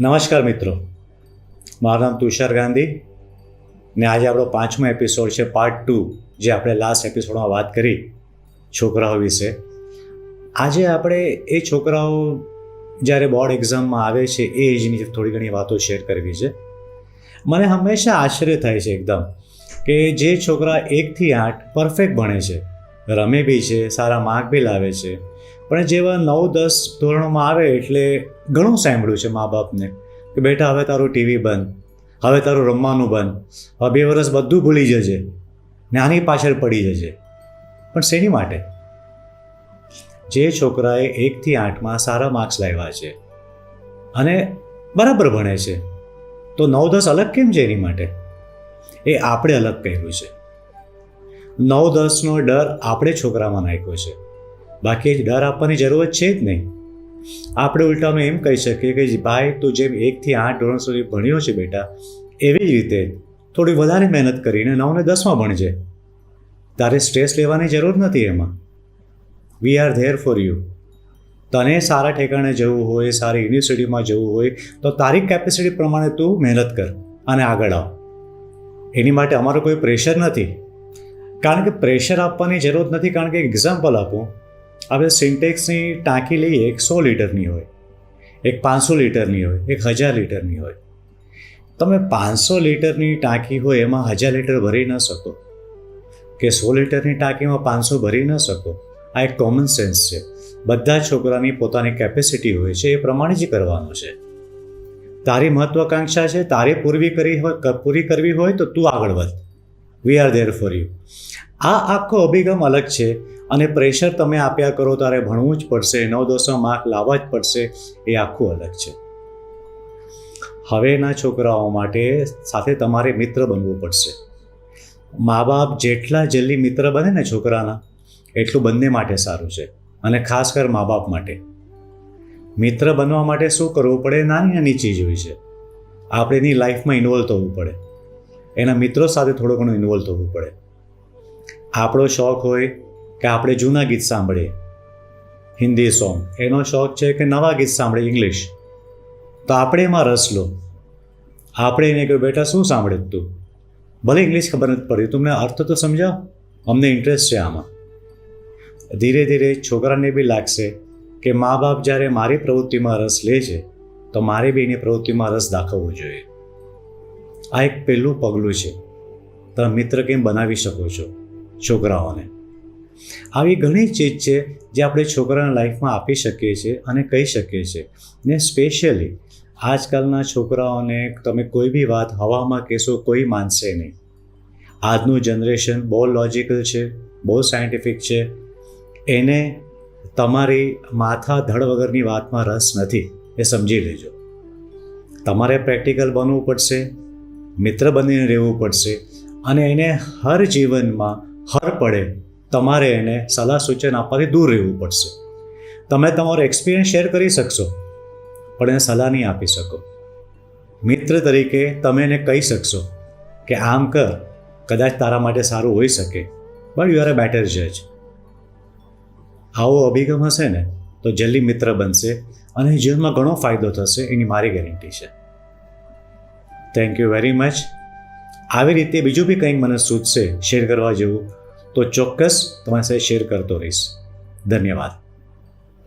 નમસ્કાર મિત્રો. મારું નામ તુષાર ગાંધી ને આજે આપણો પાંચમો એપિસોડ છે પાર્ટ ટુ જે આપણે લાસ્ટ એપિસોડમાં વાત કરી છોકરાઓ વિશે. આજે આપણે એ છોકરાઓ જ્યારે બોર્ડ એક્ઝામમાં આવે છે એ એજની થોડી ઘણી વાતો શેર કરવી છે. મને હંમેશા આશ્ચર્ય થાય છે એકદમ કે જે છોકરા એકથી આઠ પરફેક્ટ ભણે છે રમે બી છે, સારા માર્ક બી લાવે છે. પણ જેવા નવ, દસ ધોરણોમાં આવે એટલે ઘણું સાંભળ્યું છે મા બાપને કે બેટા, હવે તારું ટીવી બંધ, હવે તારું રમવાનું બંધ, હવે બે વર્ષ બધું ભૂલી જજે ને આની પાછળ પડી જજે. પણ શેની માટે? જે છોકરાએ એકથી આઠમાં સારા માર્ક્સ લાવ્યા છે અને બરાબર ભણે છે, તો નવ, દસ અલગ કેમ છે એની માટે? એ આપણે અલગ કર્યું છે. નવ દસનો ડર આપણે છોકરામાં નાખ્યો છે. બાકી ડર આપવાની જરૂરત છે જ નહીં. આપણે ઉલટાનું એમ કહી શકીએ કે ભાઈ, તું જેમ એકથી આઠ ધોરણ સુધી ભણ્યો છે બેટા, એવી જ રીતે થોડી વધારે મહેનત કરીને નવને દસમાં ભણજે. તારે સ્ટ્રેસ લેવાની જરૂર નથી એમાં. We are there for you તને સારા ઠેકાણે જવું હોય, સારી યુનિવર્સિટીમાં જવું હોય, તો તારી કેપેસિટી પ્રમાણે તું મહેનત કર અને આગળ આવ. એની માટે અમારો કોઈ પ્રેશર નથી. કારણ કે પ્રેશર આપવાની જરૂર નથી, કારણ કે એક્ઝામ્પલ આપું. આપણે સિન્ટેક્સની ટાંકી લઈએ, એક સો લીટરની હોય, એક પાંચસો લીટરની હોય, એક હજાર લીટરની હોય. તમે પાંચસો લીટરની ટાંકી હોય, એમાં હજાર લીટર ભરી ન શકો. કે સો લીટરની ટાંકીમાં પાંચસો ભરી ન શકો. આ એક કોમન સેન્સ છે. બધા છોકરાની પોતાની કેપેસિટી હોય છે, એ પ્રમાણે જ કરવાનું છે. તારી મહત્વાકાંક્ષા છે, તારે પૂરવી કરી હોય, પૂરી કરવી હોય, તો તું આગળ વધ. We are there for you આ આખો અભિગમ અલગ છે અને પ્રેશર તમે આપ્યા કરો તારે ભણવું જ પડશે, નવ દસમાં માર્ક લાવવા જ પડશે, એ આખું અલગ છે. હવેના છોકરાઓ માટે સાથે તમારે મિત્ર બનવું પડશે. મા બાપ જેટલા જલ્દી મિત્ર બને ને છોકરાના, એટલું બંને માટે સારું છે અને ખાસ કર મા બાપ માટે. મિત્ર બનવા માટે શું કરવું પડે? નાની નાની ચીજ હોય છે. આપણે એની લાઈફમાં ઇન્વોલ્વ થવું પડે. એના મિત્રો સાથે થોડું ઘણો ઇન્વોલ્વ થવું પડે. આપણો શોખ હોય કે આપણે જૂના ગીત સાંભળીએ. હિન્દી સોંગ. એનો શોખ છે કે નવા ગીત સાંભળીએ ઇંગ્લિશ તો આપણે એમાં રસ લો. આપણે એને કહ્યું, બેટા, શું સાંભળે તું? ભલે ઇંગ્લિશ ખબર નથી પડી તમને અર્થ તો સમજાવ. અમને ઇન્ટરેસ્ટ છે આમાં. ધીરે ધીરે છોકરાને બી લાગશે કે મા બાપ જ્યારે મારી પ્રવૃત્તિમાં રસ લે છે, તો મારે બી એની પ્રવૃત્તિમાં રસ દાખવવો જોઈએ. આ એક પહેલું પગલું છે. તમે મિત્ર કેમ બનાવી શકો છો છોકરાઓને? આવી ઘણી ચીજ છે જે આપણે છોકરાના લાઈફમાં આપી શકીએ છીએ અને કહી શકીએ છીએ. ને સ્પેશિયલી આજકાલના છોકરાઓને તમે કોઈ બી વાત હવામાં કહેશો કોઈ માનશે નહીં. આજનું જનરેશન બહુ લોજિકલ છે, બહુ સાયન્ટિફિક છે. એને તમારી માથા ધડ વગરની વાતમાં રસ નથી, એ સમજી લેજો. તમારે પ્રેક્ટિકલ બનવું પડશે મિત્ર બનીને રહેવું પડશે અને એને હર જીવનમાં હર પડે તમારે એને સલાહ સૂચન આપવાથી દૂર રહેવું પડશે. તમે તમારો એક્સપિરિયન્સ શેર કરી શકશો, પણ એને સલાહ નહીં આપી શકો. મિત્ર તરીકે તમે એને કહી શકશો કે આમ કર, કદાચ તારા માટે સારું હોઈ શકે but you are a better જજ આવો અભિગમ હશે ને, તો જલ્દી મિત્ર બનશે અને જીવનમાં ઘણો ફાયદો થશે એની મારી ગેરંટી છે. થેન્ક યુ વેરી મચ આવી રીતે બીજું બી કંઈક મને સૂચશે શેર કરવા જેવું, તો ચોક્કસ તમારી સાથે શેર કરતો રહીશ. ધન્યવાદ.